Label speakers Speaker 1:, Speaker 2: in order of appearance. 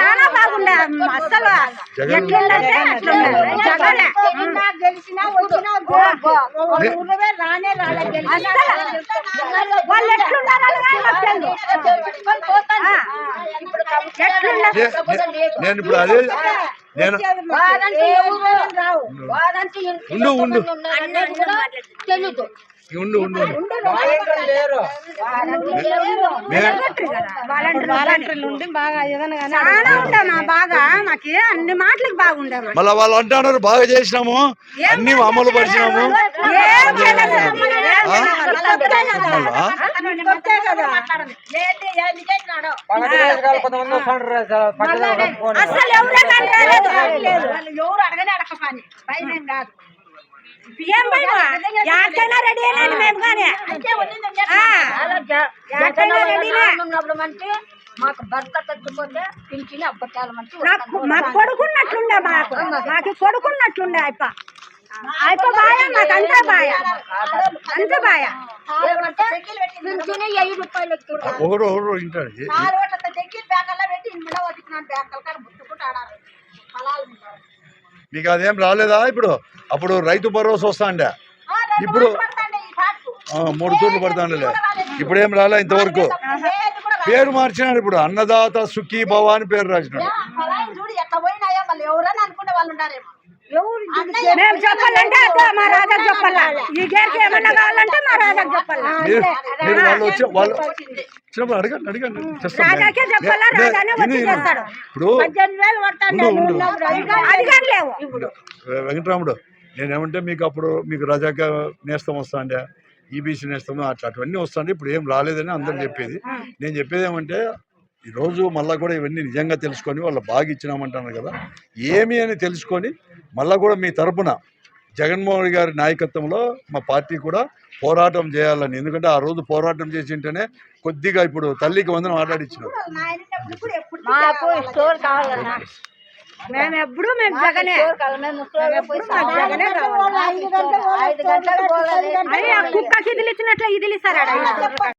Speaker 1: చాలా బాగుండే. అసలు అట్లుండే. జగనే వాళ్ళు
Speaker 2: నే- నేను ఇప్పుడు అదే నేను ఉండు ఉండు.
Speaker 3: తెలీదు.
Speaker 2: ఉండు ఉండు ఉండు.
Speaker 1: వాలంటీర్లు నుండి బాగా చాలా బాగా. మాకు అన్ని మాటలకు బాగుండేమా
Speaker 2: మళ్ళా వాళ్ళు అంటున్నారు బాగా చేసినాము అన్ని అమలు పరిచినాము.
Speaker 1: అసలు ఎవరే కానీ రాలేదు.
Speaker 3: లేదు వాళ్ళు ఎవరు అడగనే అడగపాని భయం కాదు.
Speaker 1: ఏం భయం? రెడీ అయినాను మేము కానీ రెడీనే.
Speaker 3: మాకు భర్త తగ్గిపోతే పింఛని అబ్బట్టాల మంచి
Speaker 1: నాకు మాకు కొడుకున్నట్లుండే మాకు. మాకు కొడుకున్నట్లుండే అయిప. అయిప బాయ మాకు అంతా బాయ. అంత బాయ.
Speaker 3: ఏమంటే పింఛని వెయ్యి రూపాయలు బ్యాంకల్లో పెట్టి వదిలినాను. బ్యాంకల ఆడారు ఫలాలు ఉంటారు.
Speaker 2: మీకు అదేం రాలేదా ఇప్పుడు? అప్పుడు రైతు భరోసా వస్తాండే. ఇప్పుడు మూడు తూర్లు పడతాండలే. ఇప్పుడు ఏం రాలే ఇంతవరకు. పేరు మార్చినాడు ఇప్పుడు. అన్నదాత సుఖీ భవ అని పేరు రాసినాడు.
Speaker 1: మేము చెప్పాలంటే అదో మా రాజాకి చెప్పాలా? ఈ గేర్కి ఏమన్నా కావాలంటే మా రాజాకి చెప్పాలా?
Speaker 2: మీరు మీరు వాళ్ళు వచ్చి వాళ్ళు వచ్చినప్పుడు అడగండి అడగండి. చేస్తాం
Speaker 1: రాజాకే చెప్పాలా?
Speaker 2: నే-
Speaker 1: రాజానే
Speaker 2: విను,
Speaker 1: వచ్చి
Speaker 2: విను.
Speaker 1: చేస్తాడు.
Speaker 2: ఇప్పుడు
Speaker 3: పద్దెనిమిది వేలు
Speaker 1: లేవు.
Speaker 2: వెంకటరాముడు నేనేమంటే మీకు అప్పుడు మీకు రజాక నేస్తం వస్తాండే ఈబీసీ నేస్తము అట్లా అటువన్నీ వస్తాండే ఇప్పుడు ఏం రాలేదని అందరూ చెప్పేది. నేను చెప్పేది ఏమంటే ఈరోజు మళ్ళీ కూడా ఇవన్నీ నిజంగా తెలుసుకొని వాళ్ళు బాగా ఇచ్చినామంటున్నారు కదా ఏమి అని తెలుసుకొని మళ్ళీ కూడా మీ తరపున జగన్మోహన్ రెడ్డి గారి నాయకత్వంలో మా పార్టీ కూడా పోరాటం చేయాలని. ఎందుకంటే ఆ రోజు పోరాటం చేసి ఉంటేనే కొద్దిగా ఇప్పుడు తల్లికి వందనం ఆటాడిచ్చినారు
Speaker 1: మేము ఎప్పుడు మేము జగనే కుక్కకి ఇదిలిచ్చినట్లు ఇదిలిస్తారు